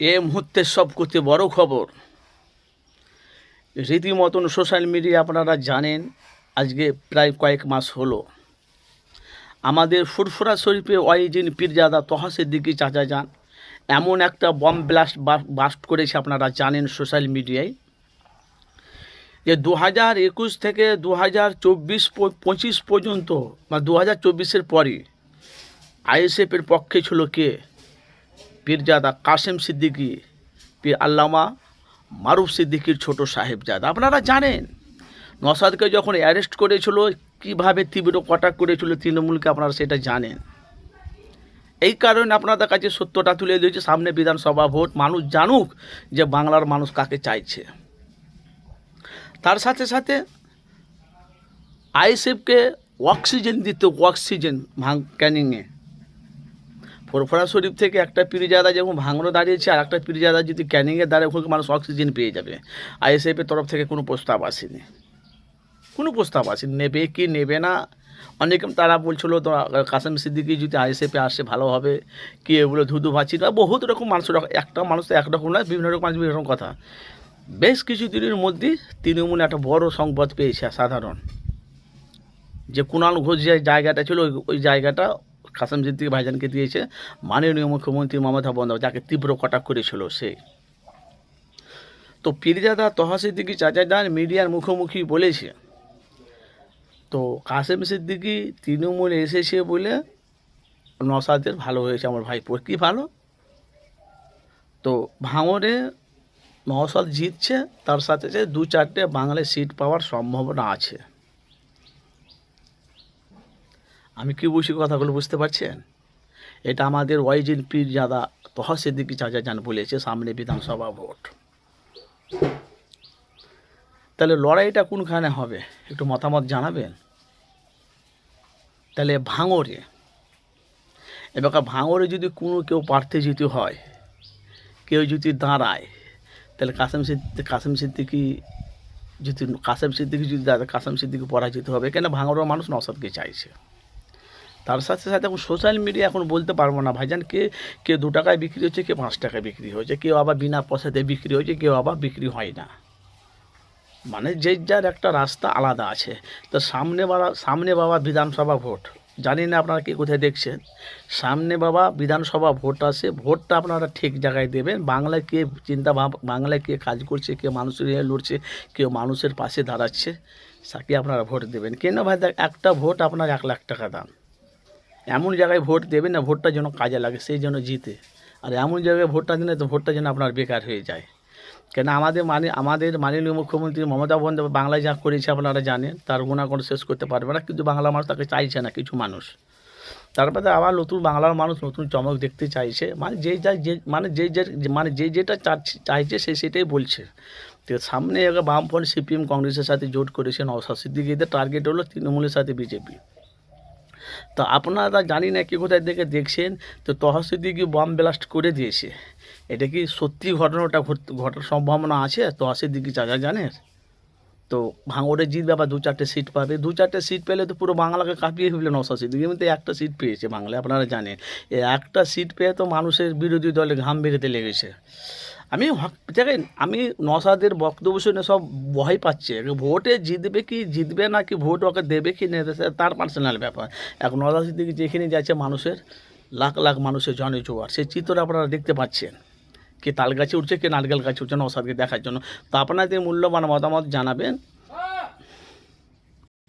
এ মুহূর্তের সবকতে বড় খবর। রীতিমতন সোশ্যাল মিডিয়া আপনারা জানেন, আজকে প্রায় কয়েক মাস হলো। আমাদের ফুরফুরা শরীফে ওয়াইজিন পীরজাদা তহা দিকে চাচা যান। এমন একটা বম ব্লাস্ট বাস্ট করেছে আপনারা জানেন সোশ্যাল মিডিয়ায়। যে দু হাজার একুশ থেকে দু হাজার চব্বিশ পঁচিশ পর্যন্ত বা দু হাজার চব্বিশের পরই আইএসএফের পক্ষে ছিল কে? পীরজাদা কাসেম সিদ্দিকি, পীর আল্লামা মারুফ সিদ্দিকির ছোট সাহেবজাদা। আপনারা জানেন, নসাদকে যখন অ্যারেস্ট করেছিল, কীভাবে তীব্র কটাক করেছিল তৃণমূলকে আপনারা সেটা জানেন। এই কারণে আপনাদের কাছে সত্যটা তুলে দিয়েছে সামনে বিধানসভা ভোট, মানুষ জানুক যে বাংলার মানুষ কাকে চাইছে। তার সাথে সাথে আইএসএফকে অক্সিজেন দিতে অক্সিজেন ভাঙ ক্যানিংয়ে। ফোরফরা শরীফ থেকে একটা পিরিজাদা যেমন ভাঙড়ো দাঁড়িয়েছে আর একটা পিরিজাদা যদি ক্যানিংয়ে দাঁড়িয়ে ওখানে মানুষ অক্সিজেন পেয়ে যাবে। আইএসএফের তরফ থেকে কোনো প্রস্তাব আসেনি। কোনো প্রস্তাব আসেনি। নেবে কি, নেবে না? অনেকে তারা বলছিল তো কাসেম সিদ্দিকি যদি আইএসএফে আসে ভালো হবে। কি এগুলো ধুধু ভাচ্ছি বা বহুত রকম মানুষ, একটা মানুষ তো একরকম নয় বিভিন্ন রকম মানুষ, বিভিন্ন রকম কথা। বেশ কিছু দিনের মধ্যেই তৃণমূল একটা বড় সংবাদ পেয়েছে সাধারণ। যে কুণাল ঘোষ যে জায়গাটা ছিল ওই জায়গাটা কাসেম সিদ্দিকি ভাইজানকে দিয়েছে মাননীয় মুখ্যমন্ত্রী মমতা বন্দ্যোপাধ্যায়, যাকে তীব্র কটাক করেছিল সে। তো পীরজাদা তহা সিদ্দিকি চাচা যান মিডিয়ার মুখোমুখি বলেছে। তো কাসেম সিদ্দিকি তৃণমূল এসেছে বলে নসাদের ভালো হয়েছে, আমার ভাইপোর কী ভালো? তো ভাঙরে নওসাদ জিতছে, তার সাথে সাথে দু চারটে বাংলায় সিট পাওয়ার সম্ভাবনা আছে। আমি কি বুঝি কথাগুলো বুঝতে পারছেন? এটা আমাদের ওয়াইজিন পীর জাদা তহা সিদ্দিকি চাচা যান বলেছে, সামনে বিধানসভা ভোট। তাহলে লড়াইটা কোনখানে হবে? একটু মতামত জানাবেন? তাহলে ভাঙরে এবার ভাঙরে যদি কোনো কেউ প্রার্থী যদি হয়, কেউ যদি দাঁড়ায়, তাহলে কাসেম সিদ্দিক কাসেম সিদ্দিকি যদি, কাসেম সিদ্দিকি যদি দাঁড়ায় কাসেম সিদ্দিকি পরাজিত হবে। কেন? ভাঙরের মানুষ নসাদকে চাইছে। তার সাথে সাথে এখন সোশ্যাল মিডিয়া এখন বলতে পারব না। ভাইজান, কে কে দু টাকায় বিক্রি হচ্ছে, কে পাঁচ টাকায় বিক্রি হয়েছে, কেউ আবার বিনা পয়সাতে বিক্রি হয়েছে, কেউ আবার বিক্রি হয় না। মানে যে যার একটা রাস্তা আলাদা আছে। তো সামনে বাবা সামনে বাবা বিধানসভা ভোট। জানি না আপনারা কে কোথায় দেখছেন। সামনে বাবা বিধানসভা ভোট আসে ভোটটা আপনারা ঠিক জায়গায় দেবেন। বাংলায় কে চিন্তা বাংলায় কে কাজ করছে, কে মানুষের নিয়ে লড়ছে, কেউ মানুষের পাশে দাঁড়াচ্ছে, তাকে আপনারা ভোট দেবেন। কেন ভাই একটা ভোট আপনার এক লাখ টাকা দাম। এমন জায়গায় ভোট দেবেন না, ভোটটা যেন কাজে লাগে, সেই জন্য জিতে। আর এমন জায়গায় ভোটটা দিলে তো ভোটটা যেন আপনার বেকার হয়ে যায়। কেন আমাদের মানে আমাদের মাননীয় মুখ্যমন্ত্রী মমতা বন্দ্যোপাধ্যায় বাংলায় যা করেছে আপনারা জানেন, তার গুণাগুণ শেষ করতে পারবে না, কিন্তু বাংলা মানুষ তাকে চাইছে না, কিছু মানুষ। তারপরে আবার নতুন বাংলার মানুষ নতুন চমক দেখতে চাইছে মানে যে যা, যে মানে যে যে মানে যে যেটা চাইছে সে সেটাই বলছে। তো সামনে এবার বামফ্রন্ট সিপিএম কংগ্রেসের সাথে জোট করেছে নওশাদ সিদ্দিকিদের, টার্গেট হলো তৃণমূলের সাথে বিজেপি। তো আপনারা জানি না কি কোথায় থেকে দেখছেন, তো তহসিদ্দিকি বম ব্লাস্ট করে দিয়েছে। এটা কি সত্যি ঘটনাটা ঘট- ঘটার সম্ভাবনা আছে? তহসিদ্দিকি চাচা জানেন? তো ভাঙড়ে জিতবে আবার দু চারটে সিট পাবে। দু চারটে সিট পেলে তো পুরো বাংলাকে কাঁপিয়ে ফেলবে নশা সিট কিন্তু একটা সিট পেয়েছে বাংলায়, আপনারা জানেন। এই একটা সিট পেয়ে তো মানুষের বিরোধী দলে ঘাম বেরোতে লেগেছে। আমি দেখেন, আমি নসাদের বক্তব্য শুনে সব ভয় পাচ্ছে। ভোটে জিতবে কি, জিতবে না কি, ভোট ওকে দেবে কি সে তার পার্সোনাল ব্যাপার। এখন নসাদ দিকে যেখানে যাচ্ছে মানুষের, লাখ লাখ মানুষের জনে জোয়ার। সেই চিত্র আপনারা দেখতে পাচ্ছেন। কে তাল গাছে উঠছে, কে নারকেল গাছে উঠছে নসাদকে দেখার জন্য। তো আপনাদের মূল্যবান মতামত জানাবেন।